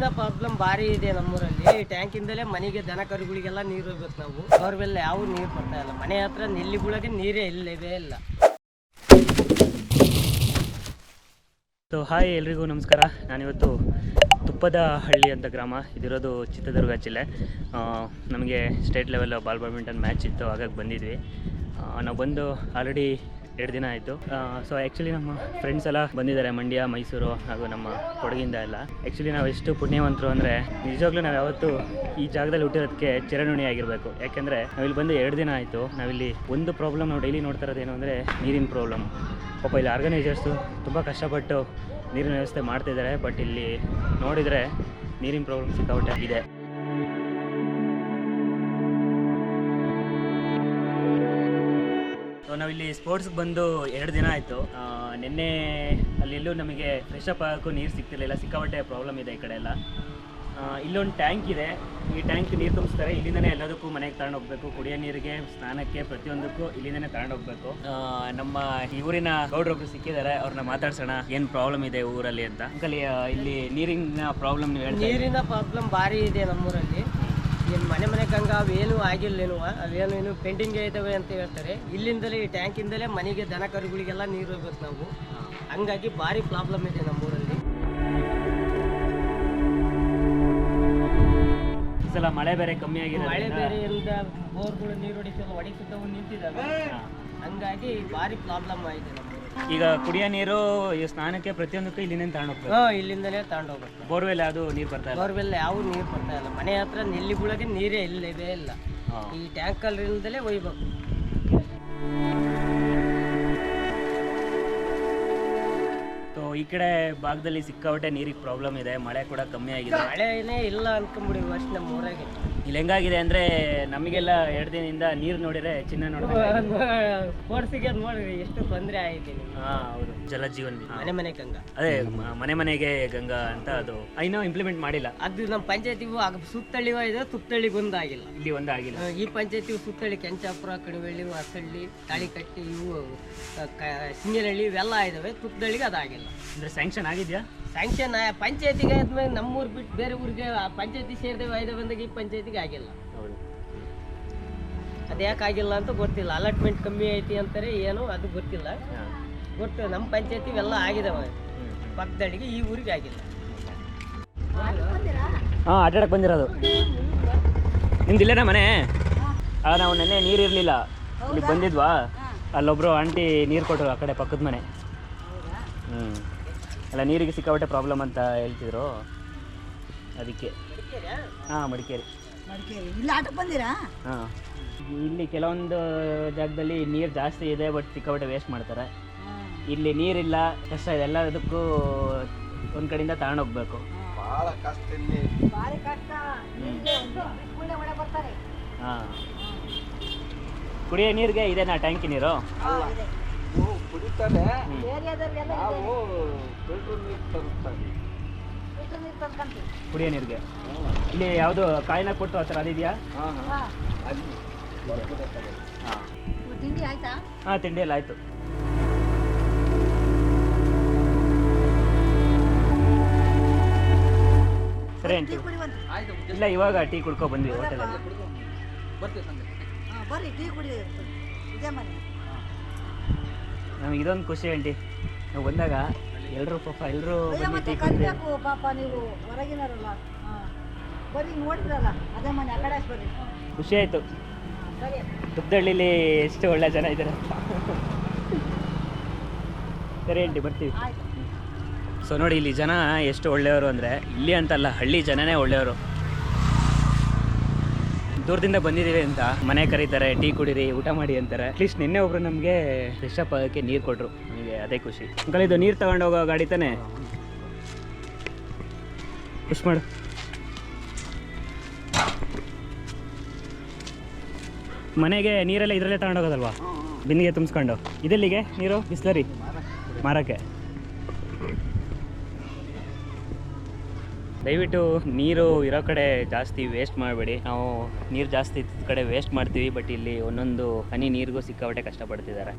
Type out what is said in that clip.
ನೀರಿನ ಪ್ರಾಬ್ಲಮ್ ಭಾರಿ ಇದೆ ನಮ್ಮೂರಲ್ಲಿ. ಟ್ಯಾಂಕಿಂದಲೇ ಮನೆಗೆ ದನ ಕರುಗಳಿಗೆಲ್ಲ ನೀರು ಹೋಗ್ಬೇಕು ನಾವು. ಬೋರ್ವೆಲ್ ಯಾವ ನೀರು ಬರ್ತಾ ಇಲ್ಲ. ಮನೆ ಹತ್ರ ನಿಲ್ಲಿಗಳಿಗೆ ನೀರೇ ಇಲ್ಲವೇ ಇಲ್ಲ. ಸೊ ಹಾಯ್ ಎಲ್ರಿಗೂ ನಮಸ್ಕಾರ. ನಾನಿವತ್ತು ತುಪ್ಪದ ಹಳ್ಳಿ ಅಂತ ಗ್ರಾಮ. ಇದಿರೋದು ಚಿತ್ರದುರ್ಗ ಜಿಲ್ಲೆ. ನಮಗೆ state level ball badminton match ಇತ್ತು. ಹಾಗಾಗಿ ಬಂದಿದ್ವಿ. ನಾವು ಬಂದು ಆಲ್ರೆಡಿ ಎರಡು ದಿನ ಆಯಿತು. ಸೊ ಆ್ಯಕ್ಚುಲಿ ನಮ್ಮ ಫ್ರೆಂಡ್ಸ್ ಎಲ್ಲ ಬಂದಿದ್ದಾರೆ, ಮಂಡ್ಯ, ಮೈಸೂರು ಹಾಗೂ ನಮ್ಮ ಕೊಡಗಿಂದ ಎಲ್ಲ. ಆ್ಯಕ್ಚುಲಿ ನಾವು ಎಷ್ಟು ಪುಣ್ಯವಂತರು ಅಂದರೆ, ನಿಜವಾಗ್ಲೂ ನಾವು ಯಾವತ್ತೂ ಈ ಜಾಗದಲ್ಲಿ ಹುಟ್ಟಿರೋದಕ್ಕೆ ಚಿರಣುಣಿ ಆಗಿರಬೇಕು. ಯಾಕೆಂದರೆ ನಾವಿಲ್ಲಿ ಬಂದು ಎರಡು ದಿನ ಆಯಿತು. ನಾವಿಲ್ಲಿ ಒಂದು ಪ್ರಾಬ್ಲಮ್ ನಾವು ಡೈಲಿ ನೋಡ್ತಾ ಇರೋದೇನು ಅಂದರೆ ನೀರಿನ ಪ್ರಾಬ್ಲಮ್ ಪಾಪ ಇಲ್ಲಿ ಆರ್ಗನೈಸರ್ಸು ತುಂಬ ಕಷ್ಟಪಟ್ಟು ನೀರಿನ ವ್ಯವಸ್ಥೆ ಮಾಡ್ತಿದ್ದಾರೆ ಬಟ್ ಇಲ್ಲಿ ನೋಡಿದರೆ ನೀರಿನ ಪ್ರಾಬ್ಲಮ್ ಸಿಕ್ಕಾಪಟ್ಟೆ ಸೊ ನಾವಿಲ್ಲಿ ಸ್ಪೋರ್ಟ್ಸ್ಗೆ ಬಂದು ಎರಡು ದಿನ ಆಯಿತು. ನಿನ್ನೆ ಅಲ್ಲೆಲ್ಲೂ ನಮಗೆ ಫ್ರೆಶ್ ಅಪ್ ಆಗೋಕ್ಕೂ ನೀರು ಸಿಗ್ತಿರ್ಲಿಲ್ಲ. ಸಿಕ್ಕಾಪಟ್ಟೆ ಪ್ರಾಬ್ಲಮ್ ಇದೆ ಈ ಕಡೆ ಎಲ್ಲ. ಇಲ್ಲೊಂದು ಟ್ಯಾಂಕ್ ಇದೆ. ಈ ಟ್ಯಾಂಕ್ ನೀರು ತುಂಬಿಸ್ತಾರೆ. ಇಲ್ಲಿಂದನೇ ಎಲ್ಲದಕ್ಕೂ ಮನೆಗೆ ತಗೊಂಡು ಹೋಗ್ಬೇಕು. ಕುಡಿಯೋ ನೀರಿಗೆ, ಸ್ನಾನಕ್ಕೆ ಪ್ರತಿಯೊಂದಕ್ಕೂ ಇಲ್ಲಿಂದನೇ ತಗೊಂಡು ಹೋಗ್ಬೇಕು. ನಮ್ಮ ಈ ಊರಿನ ಗೌಡ್ರೊಬ್ರು ಸಿಕ್ಕಿದ್ದಾರೆ. ಅವ್ರನ್ನ ಮಾತಾಡ್ಸೋಣ. ಏನು ಪ್ರಾಬ್ಲಮ್ ಇದೆ ಊರಲ್ಲಿ ಅಂತ. ಅಂಕಲಿ ಇಲ್ಲಿ ನೀರಿನ ಪ್ರಾಬ್ಲಮ್ ನೀವು. ನೀರಿನ ಪ್ರಾಬ್ಲಮ್ ಭಾರಿ ಇದೆ ನಮ್ಮೂರಲ್ಲಿ. ಏನು ಮನೆ ಮನೆ ಹಂಗ ಅವೇನು ಆಗಿಲ್ಲೇನು ಅವೇನು ಏನು ಪೆಂಡಿಂಗ್ ಇದಾವೆ ಅಂತ ಹೇಳ್ತಾರೆ. ಇಲ್ಲಿಂದಲೇ ಈ ಟ್ಯಾಂಕಿಂದಲೇ ಮನೆಗೆ ದನ ಕರುಗಳಿಗೆಲ್ಲ ನೀರು ಹೋಗ್ಬೇಕು ನಾವು. ಹಂಗಾಗಿ ಭಾರಿ ಪ್ರಾಬ್ಲಮ್ ಇದೆ ನಮ್ಮೂರಲ್ಲಿ. ಸಲ ಮಳೆ ಬೇರೆ ಕಮ್ಮಿ ಆಗಿದೆ ಮಳೆ ಬೇರೆಯಿಂದ ಬೋರ್ಗಳು ನೀರು ಹೊಡಿಸಲು ಹೊಡಿಸುತ್ತವು ನಿಂತಿದ್ದಾವೆ. ಹಂಗಾಗಿ ಭಾರಿ ಪ್ರಾಬ್ಲಮ್ ಆಗಿದೆ ಈಗ ಕುಡಿಯೋ ನೀರು ಈ ಸ್ನಾನಕ್ಕೆ ಪ್ರತಿಯೊಂದಕ್ಕೂ ಇಲ್ಲಿಂದ ತಗೊಂಡು ಹೋಗ್ಬೇಕು? ಹಾಂ ಇಲ್ಲಿಂದಲೇ ತಗೊಂಡು ಹೋಗಬೇಕು. ಬೋರ್ವೆಲ್ ಅದು ನೀರು ಬರ್ತಾ ಇಲ್ಲ? ಬೋರ್ವೆಲ್ ಯಾವ ನೀರು ಬರ್ತಾ ಇಲ್ಲ. ಮನೆ ಹತ್ರ ನೆಲ್ಲಿಗುಳಗೆ ನೀರೇ ಇಲ್ಲವೇ ಇಲ್ಲ. ಈ ಟ್ಯಾಂಕಲ್ಲಿಂದಲೇ ಒಯ್ಬೇಕು. ಸೊ ಈ ಕಡೆ ಭಾಗದಲ್ಲಿ ಸಿಕ್ಕಾಪಟ್ಟೆ ನೀರಿಗೆ ಪ್ರಾಬ್ಲಮ್ ಇದೆ. ಮಳೆ ಕೂಡ ಕಮ್ಮಿ ಆಗಿದೆ. ಮಳೆನೇ ಇಲ್ಲ ಅನ್ಕೊಂಬಿಡಿ ಅಷ್ಟು ನಮ್ಮ ಊರಾಗೆ. ಇಲ್ಲಿ ಹೆಂಗಾಗಿದೆ ಅಂದ್ರೆ ನಮಗೆಲ್ಲ ಎರಡು ದಿನದಿಂದ ನೀರು ನೋಡಿದ್ರೆ ಚಿನ್ನ ನೋಡಿದ್ರೆ ಸ್ಪೋರ್ಟ್ಸಿಗೆ ಅದು ನೋಡ್ರಿ ಎಷ್ಟು ತೊಂದರೆ ಆಗಿದೆ ನಿಮ್ಗೆ. ಹಾ ಹೌದು. ಜಲಜೀವನ್ ಹಾ. ಮನೆ ಮನೆ ಗಂಗಾ. ಅದೇ ಮ- ಮನೆ ಮನೆಗೆ ಗಂಗಾ ಅಂತ ಅದು. ಇನ್ನೂ ಇಂಪ್ಲಿಮೆಂಟ್ ಮಾಡಿಲ್ಲ. ಅದು ನಮ್ಮ ಪಂಚಾಯತಿಗೂ ಆಗ ಸುತ್ತಳ್ಳಿ ಇದೆ ಸುತ್ತಳ್ಳಿಗೆ ಒಂದಾಗಿಲ್ಲ ಇಲ್ಲಿ ಒಂದಾಗಿಲ್ಲ ಆ, ಈ ಪಂಚಾಯತಿ ಸುತ್ತಳ್ಳಿ ಕೆಂಚಾಪುರ ಕಡುವಳ್ಳಿ ಹೊಸಳ್ಳಿ ತಾಳಿಕಟ್ಟಿ ಇವು ಆ, ಕ- ಸಿಂಗನಹಳ್ಳಿ ಇವೆಲ್ಲ ಇದಾವೆ ತುತ್ತಳ್ಳಿಗೆ ಅದಾಗಿಲ್ಲ. ಅಂದ್ರೆ ಸ್ಯಾಂಕ್ಷನ್ ಆಗಿದ್ಯಾ? ಸ್ಯಾಂಕ್ಷನ್ ಪಂಚಾಯತಿಗೆ ಆದ್ಮೇಲೆ ನಮ್ಮೂರು ಬಿಟ್ಟು ಬೇರೆ ಊರಿಗೆ ಆ ಪಂಚಾಯತಿ ಸೇರಿದೆ ವಾಯ್ದೆ ಬಂದಾಗ ಈ ಪಂಚಾಯತಿಗೆ ಆಗಿಲ್ಲ. ಅದು ಯಾಕೆ ಆಗಿಲ್ಲ ಅಂತ ಗೊತ್ತಿಲ್ಲ. ಅಲಾಟ್ಮೆಂಟ್ ಕಮ್ಮಿ ಐತಿ ಅಂತಾರೆ ಏನು ಅದು ಗೊತ್ತಿಲ್ಲ. ಗೊತ್ತು ನಮ್ಮ ಪಂಚಾಯತಿ ಇವೆಲ್ಲ ಆಗಿದಾವೆ. ಪಕ್ಕದಳಿಗೆ ಪಕ್ಕದಡಿಗೆ ಈ ಊರಿಗೆ ಆಗಿಲ್ಲ. ಹಾಂ ಅಡ್ಡಾಡಕ್ಕೆ ಬಂದಿರೋದು. ನಿಮ್ದು ಇಲ್ಲೇನಾ ಮನೆ? ಆ ನಾವು ನೆನ್ನೆ ನೀರು ಇರಲಿಲ್ಲ. ಇಲ್ಲಿ ಬಂದಿದ್ವಾ? ಅಲ್ಲೊಬ್ರು ಆಂಟಿ ನೀರು ಕೊಟ್ಟರು ಆ ಕಡೆ ಪಕ್ಕದ ಮನೆ. ಹ್ಞೂ ಅಲ್ಲ ನೀರಿಗೆ ಸಿಕ್ಕಾಪಟ್ಟೆ ಪ್ರಾಬ್ಲಮ್ ಅಂತ ಹೇಳ್ತಿದ್ರು. ಅದಕ್ಕೆ. ಹಾಂ ಮಡಿಕೇರಿ. ಇಲ್ಲ ಆಟಕ್ಕೆ ಬಂದಿರಾ? ಹಾಂ. ಇಲ್ಲಿ ಕೆಲವೊಂದು ಜಾಗದಲ್ಲಿ ನೀರು ಜಾಸ್ತಿ ಇದೆ ಬಟ್ ಸಿಕ್ಕಾಪಟ್ಟೆ ವೇಸ್ಟ್ ಮಾಡ್ತಾರೆ. ಇಲ್ಲಿ ನೀರಿಲ್ಲ ಕಷ್ಟ ಇದೆ. ಎಲ್ಲದಕ್ಕೂ ಒಂದು ಕಡೆಯಿಂದ ತಗೊಂಡೋಗ್ಬೇಕು ಹೋಗ್ಬೇಕು. ಕಷ್ಟ ಇಲ್ಲಿ. ಹಾಂ. ಕುಡಿಯೋ ನೀರಿಗೆ ಇದೇನಾ ಟ್ಯಾಂಕಿ ನೀರು? ಏರಿಯಾದಲ್ಲಿ ಎಲ್ಲ ಫಿಲ್ಟರ್ ನೀರು ಕುಡಿಯೋ ನೀರಿಗೆ. ಇಲ್ಲಿ ಯಾವುದು ಕಾಯಿನ ಕೊಟ್ಟು ಆ ಥರ ಅದಿದೆಯಾ ಹಾಂ ಹಾಂ. ತಿಂಡಿ ಆಯ್ತಾ? ಹಾಂ ತಿಂಡಿ ಎಲ್ಲ ಆಯಿತು. ಸರಿ ಆಂಟಿ. ಇಲ್ಲ ಇವಾಗ ಟೀ ಕುಡ್ಕೊ ಬಂದ್ವಿ ಹೋಟೆಲಲ್ಲಿ. ಹಾಂ ಬರ್ರಿ ಟೀ ಕುಡಿ. ಇದೇ ಮನೆ. ನಮಗೆ ಇದೊಂದು ಖುಷಿ ಆಂಟಿ. ನಾವು ಬಂದಾಗ ಎಲ್ಲರೂ ಪಾಪ ಎಲ್ಲರೂ ಅಯ್ಯೋ ಮತ್ತೆ ಕಲಿಬೇಕು ಪಾಪ ನೀವು ಹೊರಗಿನರಲ್ಲ ಹಾಂ. ಬರ್ರಿ ನೋಡಿದ್ರಲ್ಲ? ಅದೇ ಮನೆ ಆ ಕಡೆ ಅಷ್ಟ್ ಬರ್ರಿ ಖುಷಿ ಆಯಿತು. ಸರಿ ತುಪ್ಪದಳ್ಳಿಲಿ ಎಷ್ಟು ಒಳ್ಳೆ ಜನ ಇದ್ದಾರೆ. ಸರಿ ಆಂಟಿ ಬರ್ತೀವಿ. ಆಯ್ತು. ಸೊ ನೋಡಿ ಇಲ್ಲಿ ಜನ ಎಷ್ಟು ಒಳ್ಳೆಯವರು ಅಂದರೆ ಇಲ್ಲಿ ಅಂತಲ್ಲ ಹಳ್ಳಿ ಜನನೇ ಒಳ್ಳೆಯವರು. ದೂರದಿಂದ ಬಂದಿದ್ದೀವಿ ಅಂತ ಮನೆ ಕರೀತಾರೆ, ಟೀ ಕುಡೀರಿ, ಊಟ ಮಾಡಿ ಅಂತಾರೆ. ಅಟ್ಲೀಸ್ಟ್ ನಿನ್ನೆ ಒಬ್ರು ನಮಗೆ ಫ್ರೆಶ್ ಆಗಕ್ಕೆ ನೀರು ಕೊಟ್ಟರು ನಮಗೆ ಅದೇ ಖುಷಿ. ಅಂಕಲ್, ಇದು ನೀರು ತಗೊಂಡು ಹೋಗೋ ಗಾಡಿ ತಾನೆ? ಖುಷ್ ಮಾಡು. ಮನೆಗೆ ನೀರೆಲ್ಲ ಇದರಲ್ಲೇ ತಗೊಂಡೋಗೋದಲ್ವಾ ಬಿಂದಿಗೆ ತುಂಬಿಸ್ಕೊಂಡು. ಇದೆಲ್ಲಿಗೆ ನೀರು? ಬಿಸ್ಲರಿ? ಮಾರಕ್ಕೆ. ದಯವಿಟ್ಟು ನೀರು ಇರೋ ಕಡೆ ಜಾಸ್ತಿ ವೇಸ್ಟ್ ಮಾಡಬೇಡಿ. ನಾವು ನೀರು ಜಾಸ್ತಿ ಕಡೆ ವೇಸ್ಟ್ ಮಾಡ್ತೀವಿ ಬಟ್ ಇಲ್ಲಿ ಒಂದೊಂದು ಹನಿ ನೀರಿಗೂ ಸಿಕ್ಕಾಪಟ್ಟೆ ಕಷ್ಟಪಡ್ತಿದ್ದಾರೆ.